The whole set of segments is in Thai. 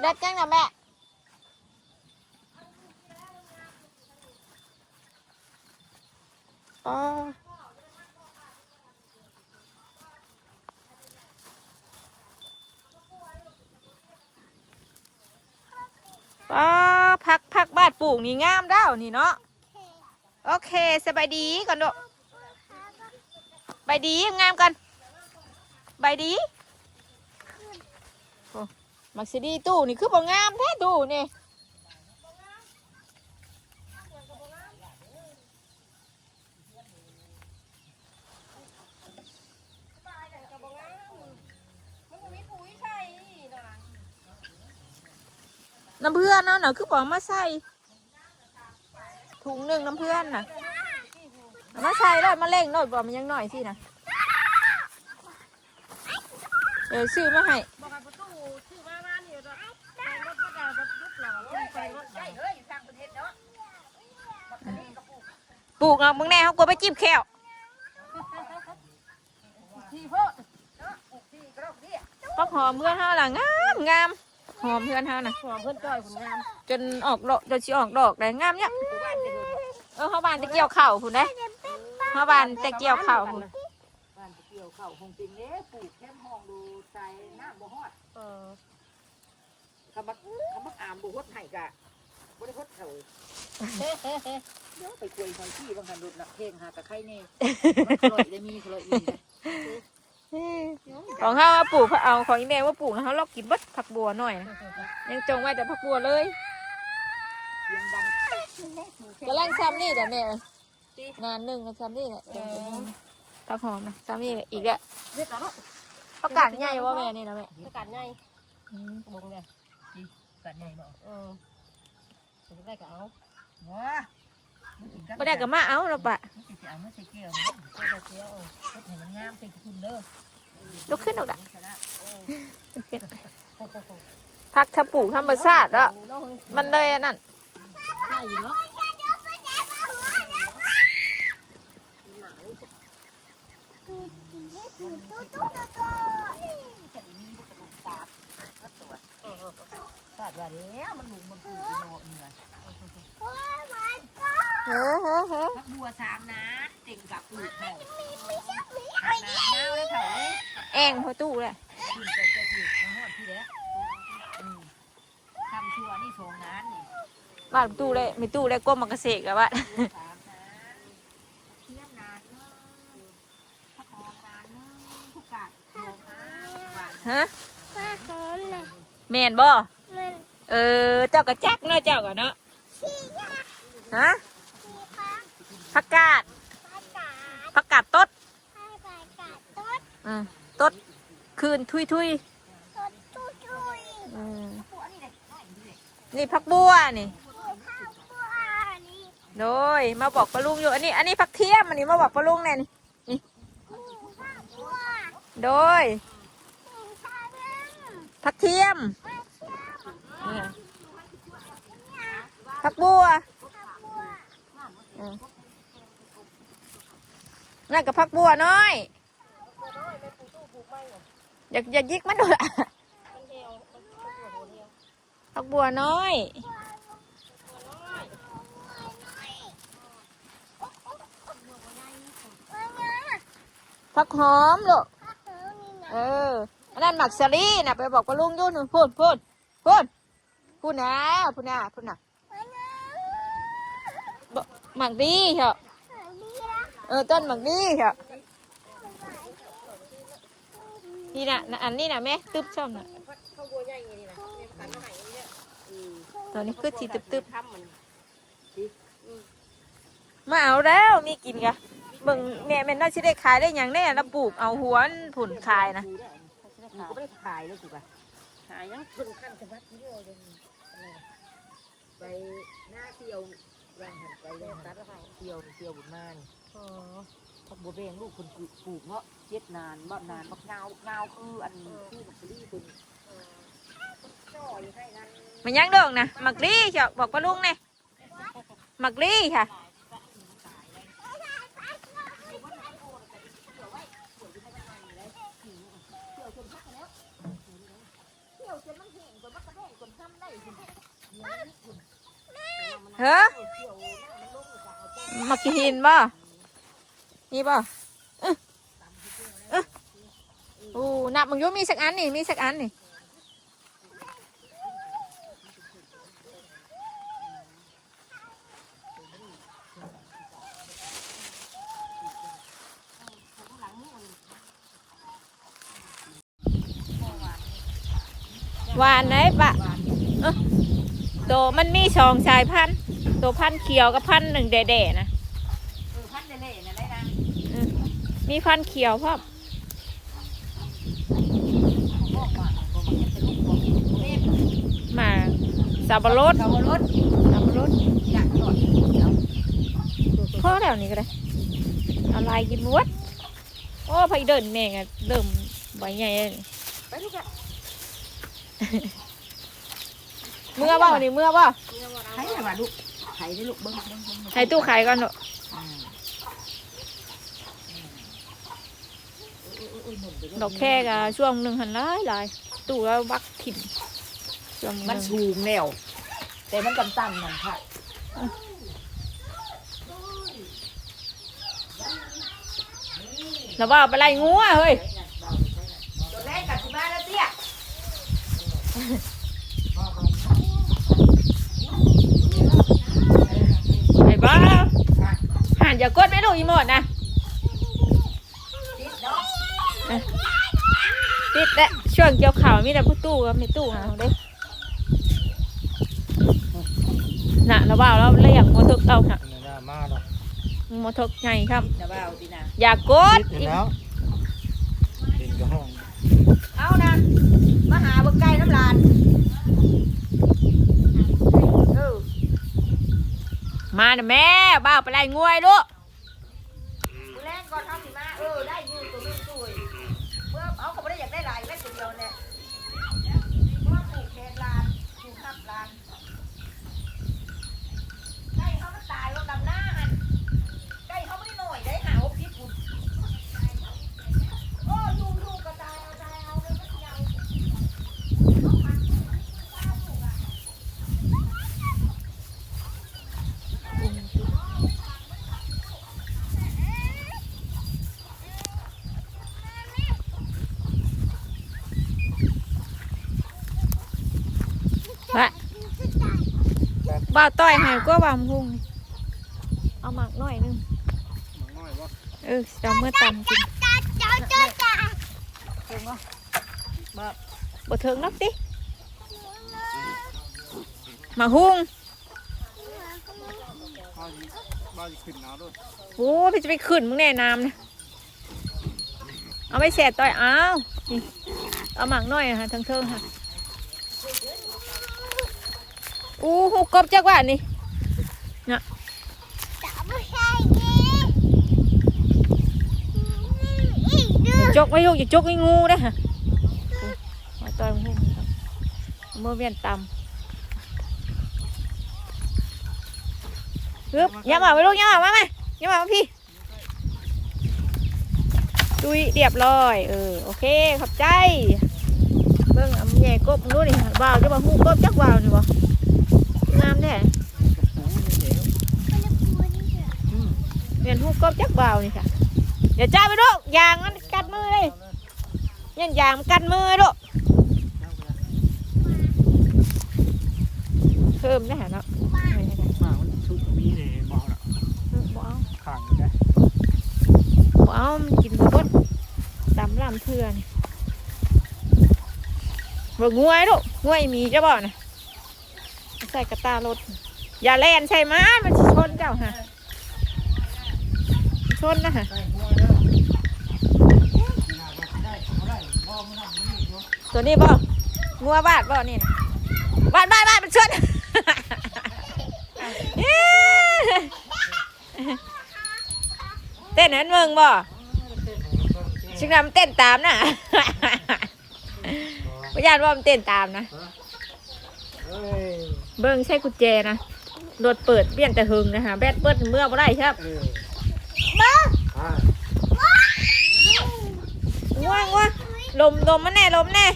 เด็ดจังนะแม่อ๋ออ๋อพักพักบ้านปลูกนี่งามเด้านี่เนาะโอเคสบายดีก่อนดูบายดีงามกันบายดี มักซิดีตู้นี่คือบ่งามแท้ตู้นี่น้ำเพื่อนเนาะเนาะคือบอกมาใส่ถุงหนึ่งน้ำเพื่อนน่ะมาใส่แล้วมาเล่งหน่อยบอกมันยังหน่อยสินะเดี๋ยวซื้อมาให้ บอกกับประตูชื่อว่าบ้านนี่รถไปรถประดารถยุบหล่อไปรถใหญ่ ปลูกเอามึงแน่เขากลัวไปจิ้มแควที่เพิ่มปักหอมเพื่อนเขาล่ะงามงามหอมเพื่อนเขาน่ะหัวเพื่อนจ้อยผลงามจนออกดอกจนชิออกดอกได้งามเนี่ยเออเขาบานจะเกี่ยวเข่าวพุ่นเด้เขาบานจะเกี่ยวเข่าวพุ่นบ้านเกี่ยวเข่าคงจริงเด้ปลูกแค่ห้องดูใจน้ำบ่ฮอดเออคำมักคำมักอามบ่ฮดให้กะบ่ได้ฮดเขา เดี๋ยวไปคุยหอยที่บางคันรถนักเพลงหากะไข่แน่มันคลอยได้มีคลอยอีกนะของเขาปลูกเอาของอีแม่ว่าปลูกนะเขาลอกกินเบัดผักบัวหน่อยนะยังจงไว้แต่ผักบัวเลยเสียงดังกำลังซ้ำนี่แต่แม่นานหนึ่งก็ซ้ำนี่แหละผักหอมนะซ้ำนี่แหละอีกแล้วเรียกแล้วผักกาดใหญ่ว่าแม่นี่นะแม่ประกาศไงบงเลยกันใหญ่บ่เออจะได้ก็เอาว้า ไม่ได้กับมาเอาเราปะมันสิเอามาใส่แก้วก็จะเที่ยวเฮ็ดให้มันงามใส่คุณเด้อลุกขึ้นออกละผักถ้าปลูกธรรมชาติแล้วมันเลยอันนั่นใช่อยู่เนาะคาดว่าแล้วมันหลุมมันปลูกโนนี่ล่ะ เฮ้อเฮ้อเฮ้อพักบัวสามนะเต็งกับปลูกแถวน้ำน้าวแล้วเถอะแองพอตู้เลยขึ้นไปจะถือมาฮอดพี่แล้วอืมทำชัวนี่สองนานนี่บ้านตู้เลยไม่ตู้เลยก้มมากระเสกแล้ววะสามนานเทียมนานเนอะพักหอมนานเนอะทุกกาดหอมนานหวานฮะแมนบ่เออเจ้ากระจักเนาะเจ้ากันเนาะฮะ ผักกาดผักกาดต้ดอืมต้ดคืนทุยทุยอืมนี่ผักบัวนี่โดยมาบอกปลาลุงอยู่ อันนี้ อันนี้ผักเทียมอันนี้มาบอกปลาลุงแน่นี่นี่โดยผักเทียมนี่ผักบัวอืม นั่นกับผักบัวน้อย อยากอยากยิกมันดูละผักบัวน้อยผักหอมลูกเออ อันนั้นหมักสลีน่ะไปบอกปลาลุงยุ่นพูดพูดพูดพูดนะพูดนะพูดนะหมักดีเหรอ เออต้นหมักดีเหรอนี่นะอันนี้นะแม่ตึ๊บช่อย่างนะเนี่ยขันนี้คือสีตึ๊บตึ๊บมาเอาแล้วมีกินกะเบิ่งแม่แม่น่าจะได้ขายได้อย่างแน่นะปลูกเอาหัวผุนขายนะก็ไม่ได้ขายแล้วถูกป่ะหายยังคนขั้นจะวัดเยอะเลยไปหน้าเที่ยวแรงหันไปตัดแล้วเที่ยวเที่ยวบุญมาน ผักบัวแดงลูกคนปลูกเนาะเจ็ดนานบ่นานบักนาวบักนาวคืออันที่บักลี่คนจ่อยให้นั่นมันยังดองนะมักดีเชียวบอกปลาลุงเนี่ยมักดีค่ะเที่ยวจนมันแห้งจนมักระเฮ้อมากินหินบ่ นี่บ่อึ๊ะอู้นับมึงยุมีสักอันนี่มีสักอันนี่หวานไหนปะเอ้อโตมันมีสองสายพันธุ์โตพันธุ์เขียวกับพันธุ์หนึ่งแด่ๆนะ เออพันเล่ๆนั่นแหละนะ อื มมีพันธุ์เขียวพ่อมบอกว่าบ่มันจะเป็นลูกของเล่นหมาสับปะรดเขารถสับปะรดอยากจอดเดี๋ยวพ่อแล้วนี่ก็ได้เอาลายกินมวดโอ้ไผเดินแม่งอะเริ่มใบใหญ่แล้วนี่ไปลูกอะเมื่อบ่นี่เมื่อบ่ไข่ละว่าลูกไข่ได้ลูกเบิ้งเบิ้งเบิ้งให้ตู้ขายก่อนเถอะ อืมเออเออเออหมุนไปเรื่ย ดอกแค่กะช่วงหนึ่งหันหลายหลายตู้แล้วบักถิ่นช่วงหมันนึ่งสูงแนวแต่มันต่ำๆนั่นค่ะแล้วว่าเอาไปไล่งูอะเฮ้ยตัวแรกกับที่บ้านแล้วเตี้ยไอ้บ้าหันอย่ากดไม่ดูอีหมดนะ ติดเนาะ ติดและช่วงเกี่ยวข่าวมีแต่ผู้ตู้กับไม่ตู้หาเอาเด้น่ะแล้วว่าแล้วแล้วอย่างมอเตอร์เอาน่ะไม่ได้มาดอกมอเตอร์ใหญ่ครับ ติดนะบ่าวตินะอย่ากดติดอยู่แล้วดินกับห้องเอานะมาหาเบิ่งไก่น้ำลานเออมาน่ะแม่บ้าวไปไล่งูไอ้ลูก มือแรกก่อนเอาสิมาเออได้อยืนตัวนึงสวยเมื่อเอาเขาไม่ได้อยากได้หลายแม่ตัวเดียวเนี่ยเพราะว่าปลูกแทนลานปลูกทับลานไก่เขาก็ตายลงดำหน้าหันไก่เขาไม่ได้หน่อยได้หาว่าพิษบุญโอ้ยูยูกระจายเอาตายเอาเลยไม่เกี่ยว วะบ้าวต้อยให้ก็วามพุงนี่เอาหมักหน่อยหนึงมันน้อยวะเออจะเอาเมื่อตำกินเห็นไหมบ่เถิงนักติหมาหุงบ้าจะบ้าจะขึ้นหนาวด้วยโอ้พี่จะไปขึ้นมึงแน่น้ำนะเอาไม่แสบต้อยอ้าวนี่เอาหมักหน่อยนะฮะทั้งเทิงค่ะ อู้หูกบจักว่านี่น่ะอย่าจกไม่ลูกอย่าจกไอ้งูนะฮะมาต่อยมึงครับเอามื่อเวียนตำฮึบอยังมาไปลูกอยังมามาไหมอยังมามาพี่ดุยเรียบร้อยเออโอเคขอบใจเบิ่งเอำแย่กบมึงดูนี่ว่าวจะมาหูกบจักว่าวนี่บ่งามแท้เรียนหูกบจักว่าวนี่ค่ะเดี๋ยวจ้าไปดูยางมันกัดมือเลยยันยางมันกัดมือดูเพิ่มได้หะเนาะไม่ได้มามันชุกมีเลยเมาละเออบ่เอาขังได้บ่เอามันกินบ่เบดตำลำเพื่อนบ่งวยดูงวยมีจะบ่นะใส่กระตารถ อย่าแล่นใช่ไหมยมันสิชนเจ้าฮะชนนะฮะได้หัวเด้อได้เอาได้บ่มันนั่งมันนี่อยู่ตัวนี้บ่งัวบาดบ่นี่นะบาดบาดบาดมันชนเต้นนั้นมึงบ่ชิงนำเต้นตามนะพยานว่ามันเต้นตามนะ เบิ้งใช้กุญแจนะโดดเปิดเบี้ยนแต่หึงนะคะแบตเบิดเมื่อบ่ได้ครับว่างว่างลมลมมาแน่ลมแน่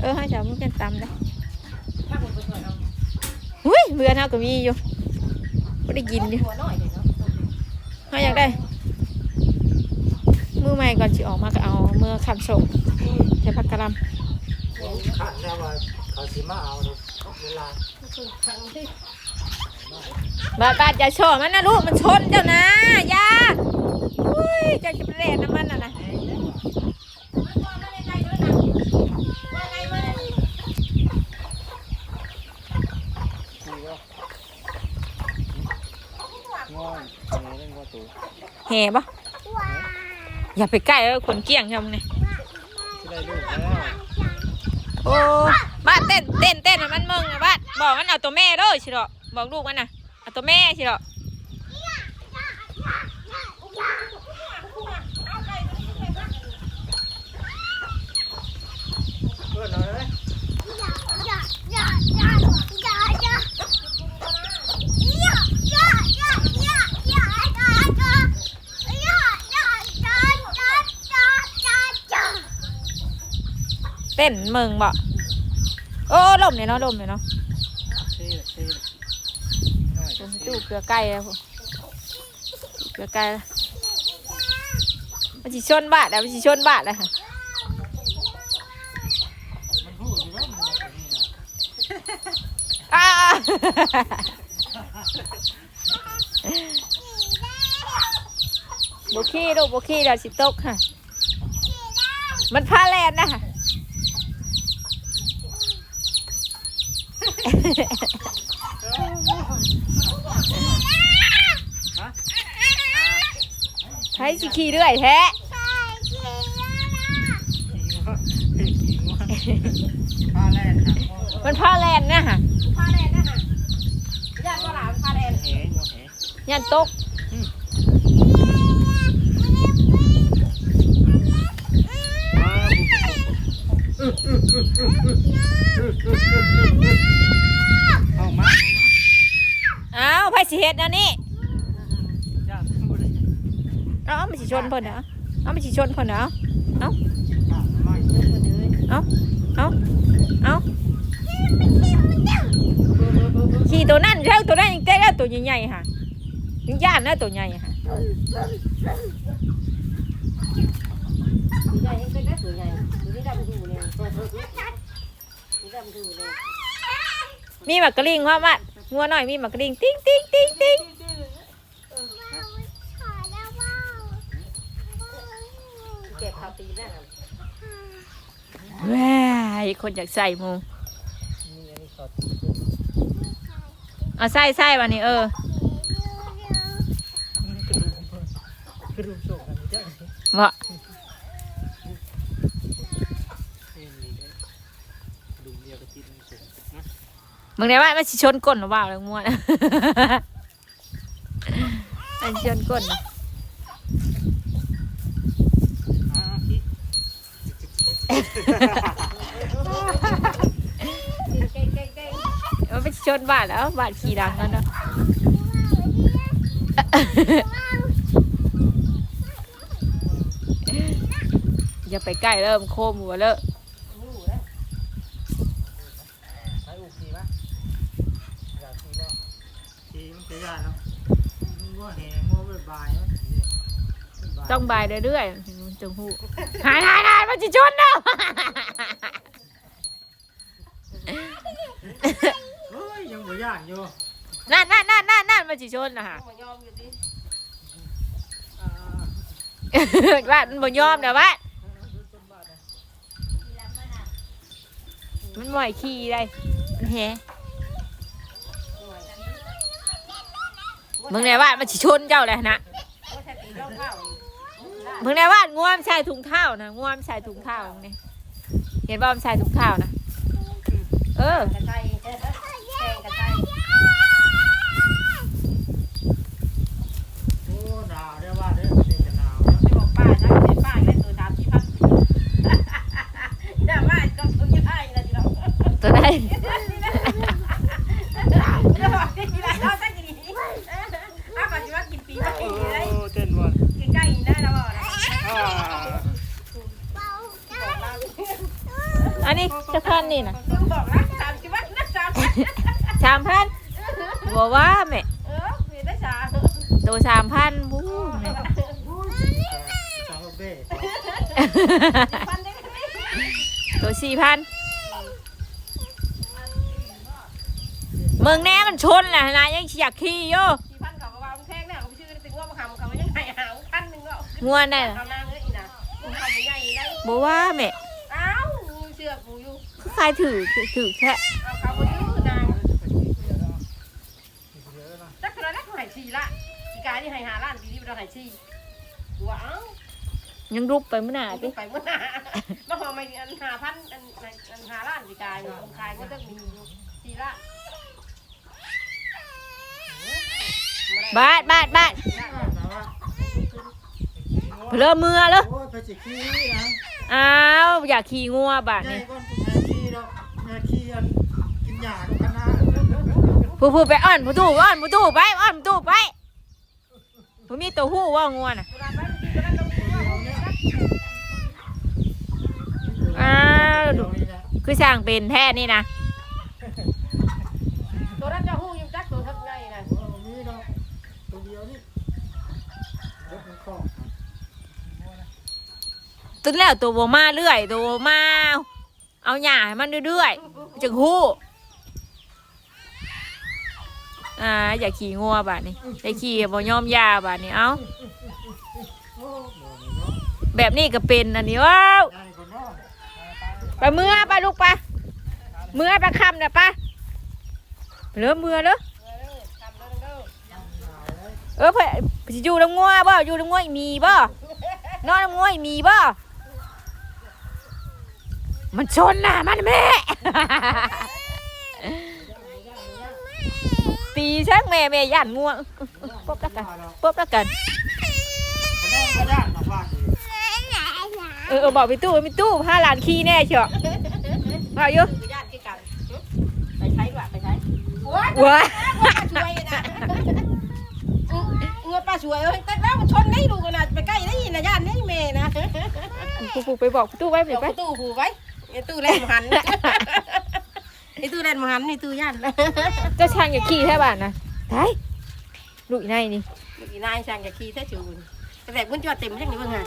เออให้สาวมุกแป็นตำเลยหุยเบื่อเท่ากับมีอยู่ไม่ได้ยินอยู่เขาอยากได้ มือใหม่ก่อนสิออกมาก็เอาเมื่อคันส่งใช้ผักกะหล่ำขาดแล้วว่าเขาสิมาเอาเนอะเวลาบาดบาดอย่าโชว์มันนะลูกมันชนเจ้านะอยาอุ้ยเจ้าจะไปเล่นน้ำมันน่ะนะง่อนอะไรเรื่องว่าตัวแห่ปะ อย่าไปใกล้เออขนเกี้ยงทำไงที่ได้ลูกแล้วโอ้บ้านเต้นเต้นเต้นให้มันมึงนะบ้านบอกมันเอาตัวแม่เด้อชิโร่บอกลูกมันนะเอาตัวแม่ชิโร่เพื่อนหน่อยเลย ต้นมึงบ่โอ้ลมเนี่ยเนาะลมเนี่ยเนาะเท่เท่หน่อยผมตู้เกลือไก่แล้วผมเกลือไก่แล้วมันสิชนบาทแล้วมันสิชนบาทแล้วค่ะมันพูดอยู่แล้วมันว่าตัวนี้นะอ้าบุขี้ลูกบุขี้เดี๋ยวสิตกค่ะ มันพาแลนนะค่ะ ใช้สิขี่เรื่อยแท้ขี่ง่อนพาแล่นหางง่อนมันพาแลนนะค่ะพาแดนนะฮะญาติว่าหลานพาแดนแหงหัวแหยันตก เอามาอ้าวไผสิเฮ็ดนะนี่ย่างพูดเลยเอามันสิชนเพิ่นเหรอเอามันสิชนเพิ่นเหรออะไม่เอาเอาเอาขี่ตัวนั่นเท่าตัวนั้นยังเต้แล้วตัวใหญ่ๆค่ะยังย่านนะตัวใหญ่ค่ะ ตัวใหญ่ยังเป็นได้ตัวใหญ่ตัวนี้ดำดูเลยตัวนี้ดำดูเลย มีหมากกระลิงว่ามัดงัวหน่อยมีหมากกระลิงติ้งติ้งติ้งติ้งเก็บข้าวตีได้ครับแว้ายคนอยากใส่มูมีอันนี้สดเอาใส่ใส่วันนี้เออก ระดูกกระดูกส่งกันจ้ะ บ่ เอ็นนี่เด้อกระดูกเดียวกับที่มันส่งนะ มึงได้ว่ามันสิชนก้นหรือเปล่าเลยงัวนะมันสิชนก้นน่ะอ่าพี่เก่งเก่งเก่งมันไปชนบาทแล้วบาทขี่ดังกันเนาะอย่าไปใกล้เริ่มโคมหัวเลอะ ใช้อุกขี่ปะอยากขี่ปะ ขี่มันจะยากเนาะมันว่าแหงว่าบ่ายๆมันสิบ่ายต้องบายเรื่อยๆมันจังหูหายหายหายมันจะชนเนาะเฮ้ยยังบ่ยากอยู่นั่นนั่นนั่นนั่นนั่นมันจะชนนะฮะมายอมอยู่ดิอ่าว่ามันบ่ยอมนะว่ามันไหวขี่ได้มันแฮ มึงไหนว่ามันจะชนเจ้าเลยนะมึงไหนว่าง่วมใส่ถุงเท้านะง่วมใส่ถุงเท้ามึงนี่เห็นว่ามันใส่ถุงเท้านะเออ กระไทยแข่งกระไทย โอ้หนาวได้ว่าเด้อเด็กจะหนาวแล้ว จะบอกป้านะเป็นป้าเล่นตัวดำที่พักอย่ามาก็ต้องย่ายนะจ๊ะ ตัวได้ จะบอกที่ไรเราสักทีอ้าวปัจจุบันกินปีมา โอ้ ปีเลย เต้นวัน ใกล้ๆนะเราบอกนะ อ่า อันนี้จะพันนี่นะ ต้องบอกนะสามสิบวันนะสาม สามพัน ส บอกว่าแม่ เออมีได้สา ตัวสามพันบู๊แม่ สาวเบ้ พันได้ไหม ตัวสี่พันเมืองแน่มันชนแหละนะยัง อยากขี่โยสี่พันเขาก็วางแท่งเนี่ยเขาไปชื่อติงว่ามาคำเขายังไงหาพันหนึ่งก็งัวได้เหรอเอานางเอ้ยอีนะมึงทำมึงใหญ่ได้บอกว่าแม่อ้าวมึงเชือกกูอยู่ใครถือถือแค่เอาเขาไปยื้อนางจักรแล้วเขาหายชีละอีกายนี่หายหาล้านปีนี้เป็นเราหายชีกูว่าเอ้ายังรุบไปเมื่อหนาไปดิไปเมื่อหนามาหอมไม่อันหาพันอันอันหาล้านอีกายคนขายก็ต้องมีชีละ บาดบาดบาดเริ่มมือแล้วโอ้ยไปจิขี้นะอ้าวอยากขี่งัวบาดใหญ่นี่ก้อนแม่ขี้ดอกแม่ขี้อันกินหญ้ากับคณะผู้ผู้ไปอ้อนผู้ตู้อ้อนผู้ตู้ไปอ้อนผู้ตู้ไปผู้มีตัวหู้ว่างัวน่ะอ้าวดูคือสร้างเป็นแท้นี่นะ ตัวนั้นจะหู้ยังจักตัวทับไงนะ มีดอกตัวเดียวนี่ยกมันคล้อง ตึ้งแล้วตัวบมาเรื่อย ตัวบ่มา เอาหญ้าให้มันเรื่อยๆจังหู้อ่าอยากขี่งัวบาดนี่อยากขี่บ่ยอมยาบาดนี่เอ้านี่เนาแบบนี้ก็เป็นอันนี้ว้าวไปเมื่อไปลูกไปเมื่อไปคำเนี่ยไปเริ่มเมื่อเด้อเออเพื่อสิอยู่ลำงัวบ่อยู่ลำงัวอีมีบ่นอนลำงัวอีมีบ่ มันชนน่ะมันแม่ ตีช่างแม่แม่ย่านงัวปบแล้วกันปบแล้วกันกระด้างกระด้างนะว่าดีเออเออบอกไปตู้ไปตู้ห้าล้านขี้แน่เชียวเอาอยู่คือญาติที่กันไปใช้ดีกว่าไปใช้โอ้ยว้าช่วยนะเงินป้าช่วยเอ้ยแต่แล้วมันชนได้ดูกันนะไปใกล้ได้ยินนะญาตินี่เมย์นะปูปูไปบอกตู้ไว้เดี๋เดี๋ยยววไปตู้หูไว้ ไอ้ตู้แล่นหันไอ้ตู้แล่นหันไอ้ตู้ญาติเจ้าช่างอย่าขี้แท่บ้านนะไายลูกอีนายนี่อีนายช่างอย่าขี้แท้จูนแต่เงินจอดเต็มจังนี่เบิ่งฮะ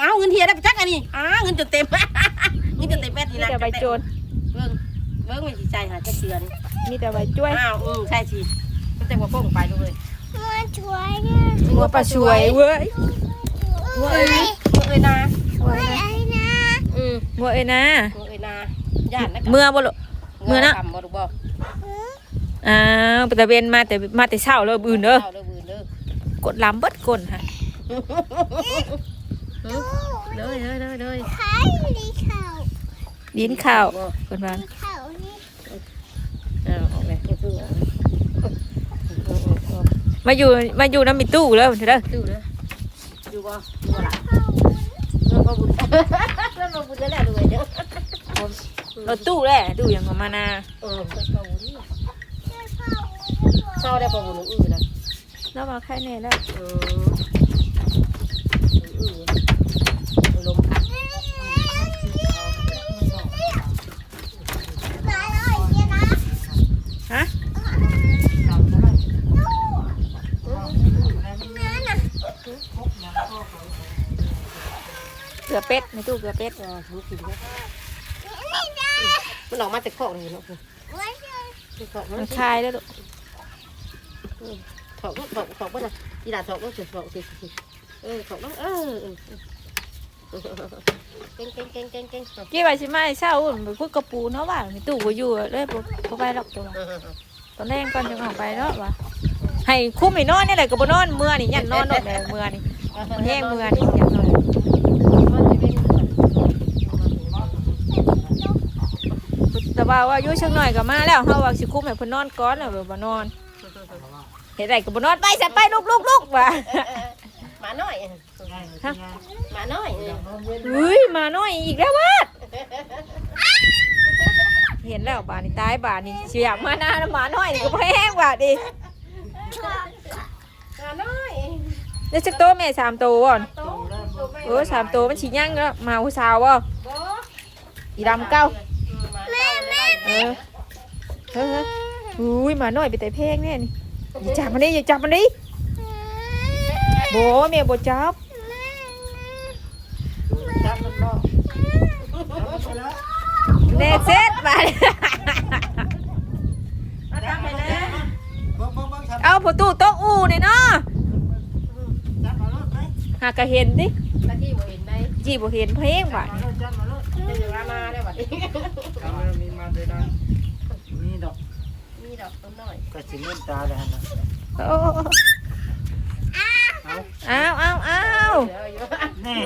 อ้าวเงินเทียได้ไปจักอันนี้อ้าเงินจนเต็มเงินจนเต็มแม่ทีมีนะแต่ใบโจรเบิ่งเบิ่งมันสิใจหาจักเสือนมีแต่ใบจ้วยอ้าวอืมใช่สิมันแต่ว่าโป่งไปเลยงัวปลาช่วยเว้ยงัวเอ้ยงัวเอ้ยนางัวเอ้ยนะ อืมงัวเอ้ยนะงัวเอ้ยนาญาตินะเมื่อบ่ลูกเมื่อนะทำบ่ลูกบ่อ้าวแต่เวนมาแต่มาแต่เช้าแล้วบืนเด้อเอาเด้อบืนเด้อกดลำเบิดกลฮะเด้อเด้อเด้อเด้อดินข้าวคนบ้านอ้าวออกเลยตู้ตู้มาอยู่มาอยู่น้ำมีตู้แล้วเด้อตู้เด้ออยู่บ่อยู่บ่ล่ะ ราตู้แหละตู้อย่างของมานาเออบ่บุญเศร้าได้บ่บุญอื่นนะแล้วมาแค่นี้แล้วเอออื่นลมพัดฮะเกลือเป็ดในตู้เกลือเป็ด มันออกมาจากของนี่เนาะคือของมัมันนคายแล้วลูกถอกถอกถอกป่ะนะอีหลาถอกก็เสียถอกเสียเออถอกแล้วเออเออเก่งเก่งเก่งเก่งเก่งกี่ใบชิมาเช่าอุ่นไปพูดกระปูเนาะว่ามีตู้ก็อยู่เลยบ่บ่ไปหรอกตัวตอนแรกก่อนจะออกไปเนาะว่าให้คุ้มให้นอนนี่แหละก็บ่นอนเมื่อนี่ยันนอนนอนเลยเมื่อนี่มันแห้งเมื่อนี่ยันนอน แต่ว่าว่าอยู่เชิงหน่อยก็มาแล้วเฮาว่าสิคุ้มให้เพิ่นนอนก่อนแล้วบ่นอนเฮ็ดไรก็บ่นอนไปสันไปลุกลุกลุกว่าหมาน้อยหมาน้อยอุ้ยมาน้อยอีกแล้ววาดเห็นแล้วบาดนี่ตายบาดนี่เสียบมาหน้าแล้วหมาน้อยนี่ก็บ่แห้งบาดดิหมาน้อยเดี๋ยวจักโตแม่สามโตก่อนโตเออสามโตมันสิย่างแล้วมาผู้สาวบ่อีดำเก้าแม่แม่เออเฮ้ยเฮ้ยอุ้ยหมาน้อยไปแต่เพลงแน่นี่อย่าจับมันดิอย่าจับมันดิโบเมียโบจับจับมันบ่จับมันไปแล้วเนเซ็ตไปจับไปนะเบิ่งเบิ่งเบิ่งจับเอาประตูโต๊ะอูนี่เนาะจับมารถไหมหากะเห็นดิตะกี้บ่เห็นได้จีบ่เห็นเพลงว่ะ มีมาด้วยนะมีดอกมีดอกต้นน้อยก็สิมืดตาเลยหั่นน่ะโอ้เอาเอาเอาเอาเดี๋ยวอยู่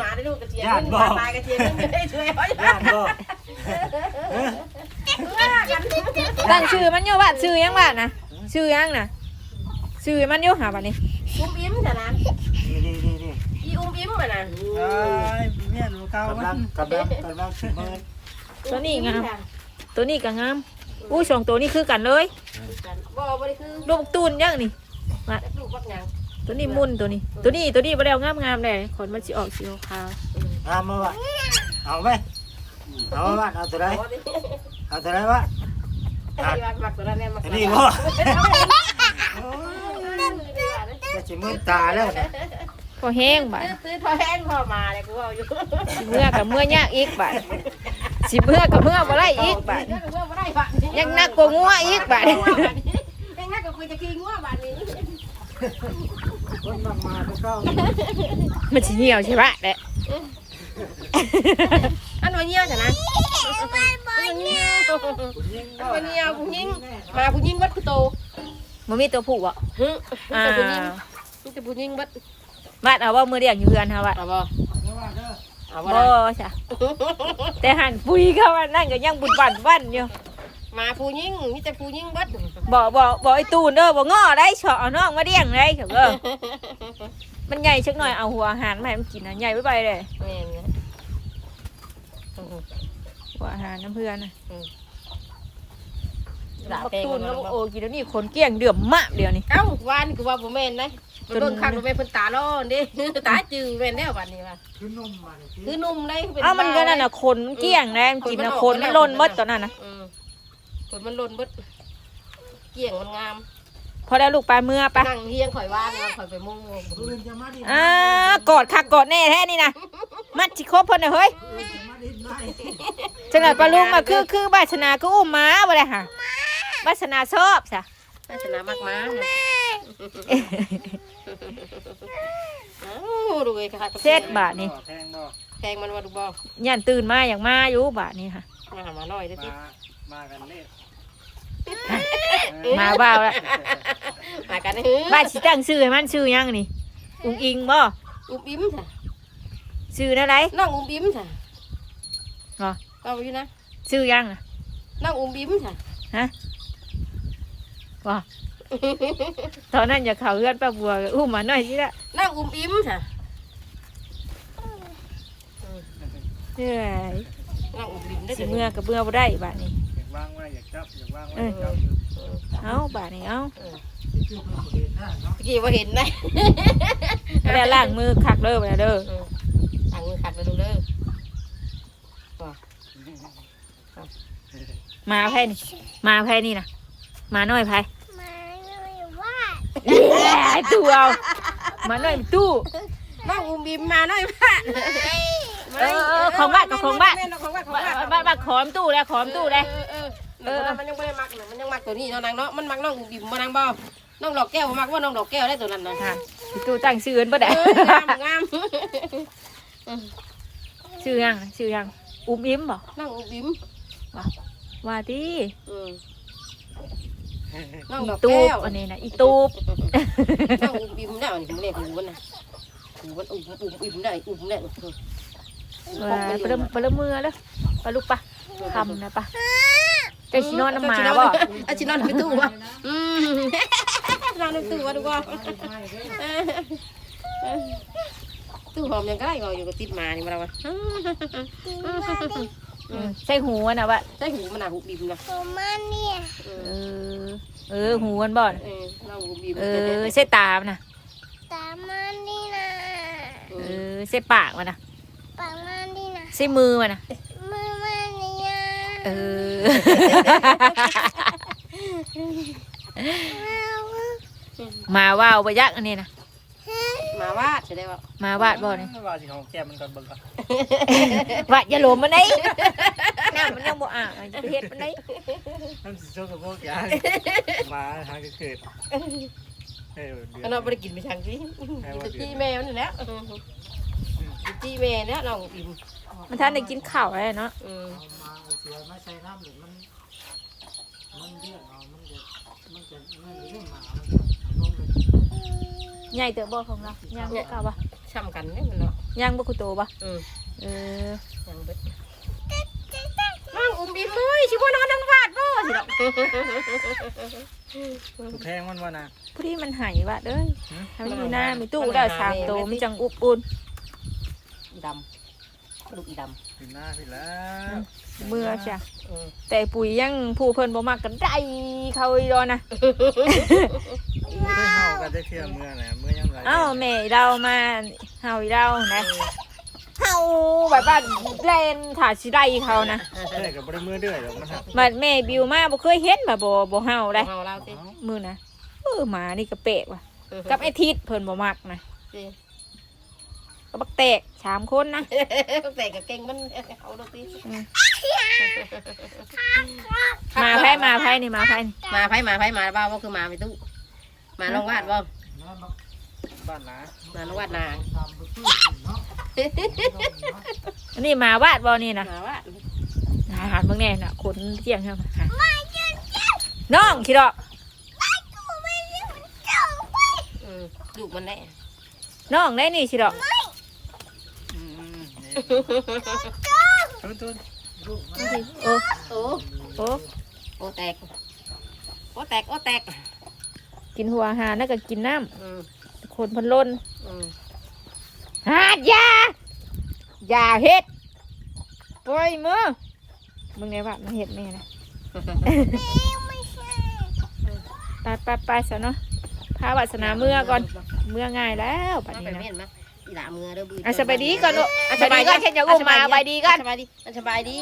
มาได้ลูกกระเจี๊ยบตายกระเจี๊ยบไม่ได้ช่วยเขาย่านบ่ตั้งชื่อมันอยู่ว่าชื่อยังว่านะชื่อยังนะชื่อมันอยู่หาบัดนี้อุ้มอิ่มจ้ะนะนี่นี่นี่นี่อีอุ้มอิ่มอะนะเอ้ยเมียนบ่เก่ากำลังกำลังกำลังสิมืดตัวนี้งาม ตัวนี้ก็งามอู้สองตัวนี้คือกันเลยบ่บ่ได้คือลูกตูนยังนี่ลูกบักหยังตัวนี้มุนตัวนี้ ตัวนี้ตัวนี้บ่ได้เอางามงามๆเลยขนมันสิออกสีขาวเอามาว่ะเอาไหมเอามาว่ะเอาตัวไหนบ่ได้เอาตัวไหนวะไอ้บักบักตัวนั้นแม่มักอันนี้บ่ก็สิมืดตาแล้วนะพอแห้งบาดซื้อทอแห้งพอมาเลยกูเอาอยู่สิเมื่อกับเมื่อยากอีกบาด สิเมื่อกับเมื่อบ่ได้อีกบาดยังนักกว่างัวอีกบาดยังนักกว่าคุยจะกินงัวบาดนี้คนมามาไปเก้ามันสิเหี่ยวใช่ปะแหละอันวันเนี้ยจ้ะนะวันเนี้ยผู้หญิงวันเนี้ยผู้หญิงมาผู้หญิงวัดคือโตบ่มีตัวผู้บ่ฮึอ่าแต่ผู้หญิงแต่ผู้หญิงวัดบ้านเอาว่ามือเรียงอยู่เฮือนเฮาว่าเอาบ่ เดี๋ยวว่าเด้อเอาบ่บ่จ้ะแต่หันปุ๋ยเขาว่านั่นก็ยังบุญบั่นวันอยู่มาผู้หญิงมีแต่ผู้หญิงวัดบ่บ่บ่ไอ้ตูนเด้อบ่ง้อได้เฉาะเอาน้องมาเลี้ยงได้เถอะเด้อมันใหญ่ชักหน่อยเอาหัวอาหารมาให้มันกินน่ะใหญ่ไปไปเลยแม่นหัวอาหารน้ำเพื่อนน่ะด่า บักแตงตูนมันก็โอ้กินแล้วนี่คนเกลี้ยงเดือมมากเดียวนี่เอ้าวานกูว่าบ่แม่นนะไปเบิ่งคักบ่แม่นเพิ่นตาร้อนเด้ตาจืดแม่นแล้วบัดนี้ว่าคือนมมานี่คือนุ่มเลยป็เอ้ามันก็นั่นน่ะคนมันเกลี้ยงนะมันกินน่ะคนมันล้นหมดตอนนั้นน่ะอืมขนมันหล่นเบิดเกี่ยงมันงามพอแล้วลูกปลาเมื่อปะนั่งเฮียงข่อยว่านว่าข่อยไปมุ่งปืนจะมาดิอ่ากอดคักกอดแน่แท้นี่นะมัดสิครบเพิ่นน่ะเฮ้ยปืนจะมาดิได้จังหวัดปลาลุงมาคือคือบาสนาก็อุ้มม้าบ่ได้ค่ะ บาสนาชอบจ้ะน่าชนะมากมานะเอ้าดูไอ้ค่ะเซ็ตบาทนี่แทงบ่แทงมันว่าดูบ่ย่านตื่นมาอย่างมาอยู่บาทนี่ค่ะ มาหามาหน่อยเด้อสิมามากันเล่มาบ้าวละมากันเฮ้บ้านสิตั้งชื่อให้มันชื่อหยังนี่ อุ้งอิงบ่อุ้มอิ่มจ้ะชื่อนั่นไรน้องอุ้มอิ่มจ้ะเหรอเอาอยู่นะชื่อหยังน่ะน้องอุ้มอิ่มจ้ะ ว่าตอนนั้นอย่าเข้าเฮือนป้าบัวก็อุ้มมาหน่อยสิละน้องอุ้มอิ่มจ้ะเหนื่อยน้องอุ้มอิ่มได้อสิเดี๋ยวเมื่อกับเมื่อบ่ได้บาทนี้อยากวางไว้อยากจับอยากวางไว้อยากจับเอาบาทนี้เอาชื่อเพิ่นบ่เห็นนะเนาะเมื่อกี้ว่าเห็นนะบ่ได้ล้างมือคักเด้อบ่ได้เด้อต่างมือขัดมาดูเด้อมาไผนี่มาไผนี่น่ะมาหน่อยไผมาเลย ว่าไอ้ตู้เอามาหน่อยตู้น้องอุ้มอิ่มมาหน่อยบ้านเออเออของบ้านกับของบ้านแม่ของบ้านของบ้าบ้านนบ้านบ้านขอมตู้แล้วขอมตู้เลยเออเออเออมันยังไม่ได้มักนะมันยังมักตัวนี้เนาะนางเนาะมันมักน้องอุ้มอิ่มมานางบ่น้องดอกแก้วบ่มักว่าน้องดอกแก้วได้ตัวนั้นนะฮะตู้ตั้งชื่อเอิ้นบ่ได้เอองามงามชื่อยังชื่อยังอุ้มอิ่มบ่น้องอุ้มอิ่มว่าติอืม น้องอีดอกตูแก้บวอันนี้นะอีตูบน้องอุ้มอิ่มได้อันนี้ผมเรียกหูมันนะหูมันอุ้มอุ้มอิ่มได้อุ้มได้ว่าปลาปลามือแล้วปลาลูกปะทำนะปะเจะชินอนน้ำหมาบ่อาชินอนในตู้วะอืมนอนในตู้วะดูว่าตู้หอมยังก็ได้ก็อยู่กับติดมานี่มาแล้ววะ อืมใส่หูมันนะวะใส่หูมันหนาหูบิมนะตัวมันเนี่ยเอเอออ เออหูมันบ่เออเราหูบิมเออใส่ตามันนะตามันนี่นะเออใส่ปากมันนะปากมันนี่นะใส่มือมันนะมือมันนี่นะเออ เอามาว่าวบ่ยักอันนี้นะมาวาดจะได้ว่า มาวาดบ่นี่ ว่าสิของแก้มมันก่อนเบิ่งก่อน วาดอย่าโหลมมันได้น้ำมันยังบ่อ่างจะไปเฮ็ดมันได้น้ำสิโชคกับพวกยามาหาก็เกิดเฮ้ยเดืขนมไม่ได้กินไปทางที่จะจี้แม่มันนี่แหละจะจี้แม่เนี่ยน้องอิ่มมันท่านได้กินข้าวแล้วเนาะอืมเอามาเอาเสือมาใส่น้ำหรือมัน มันเดือดเอามันจะมันจะมันจะเรื่องหมามันจะลงเลยใหญ่เติบบ่ของเราย่างบ่กล้าบ่ช้ำกันเนี่ยมันเนาะ ย่างบ่คุโตบ่อืมเออยังเบิดน้องอุ้มอิ่มเลยชิบ่นอนนังวาดบ่สิดอกถูกแทงมันว่านะ ผู้ที่มันหายว่าเด้ยให้มันอยู่หน้ามีตู้แล้วสามโตมีจังอุบอุ่นอีดำ ลูกอีดผิดหน้าผิดแล้วเมื่อจ้ะำอืมแต่ปุ๋ยยังผู้เพิ่นบ่มักกันได้เขาอีดอนะไม่ได้เฮากันได้เชื่อเมื่อไหร่เมื่อยามไรเอ้าแม่เรามาเฮาอีเรานะเฮาแบบว่าเล่นถ่าสิได้เขานะเมื่อกับบ่ได้เมื่อเดือดหรอกมันฮะบัดแม่บิวมาบ่เคยเห็นแบบบ่บ่เฮาได้เฮาเราสิมือนะเออหมานี่ก็เปะว่ะกับไอ้ทิศเพิ่นบ่มักนะ สิก็บักแตก สามคนนะแต่กับเก่งมันเอาดอกสิมาไผมาไผนี่มาไผนี่มาไผมาไผมาบ้าว่าคือมาไปตู้มาลองวาดบ่บ้านนะมาลองวาดนางทำไปพื้นเนาะอันนี้หมาวาดบ่นี่นะมาวาดอาหารเบิ่งแน่น่ะขนเจียงครับหาน้องคิดดอกอืมลูกมันแน่น้องได้นี่สิดอกอื มนี่ทุนทุนโอ้โอ้โอ้โอ้แตกโอ้แตกโอ้แตกกินหัวอาหารแล้วก็กินน้อืมำคนพันลนอืมหาดยาอย่าเฮ็ดปล่อยมือมึงไงวะมันเฮ็ดแม่นะ ไปไปไปซะเนาะพาวาสนาเมื่อก่อน เมื่อง่ายแล้วปัดมานี้ไปนะเม่นมา อีหลามือเด้อบื้ออะสบายดีก่อนลูกอะสบายดีก่อนเช่นอย่างอุ้มมาสบายดีก่อนสบายดีสบายดี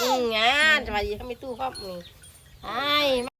อืมงานสบายดีถ้าไม่ตู้พ่อมนี่ไอ้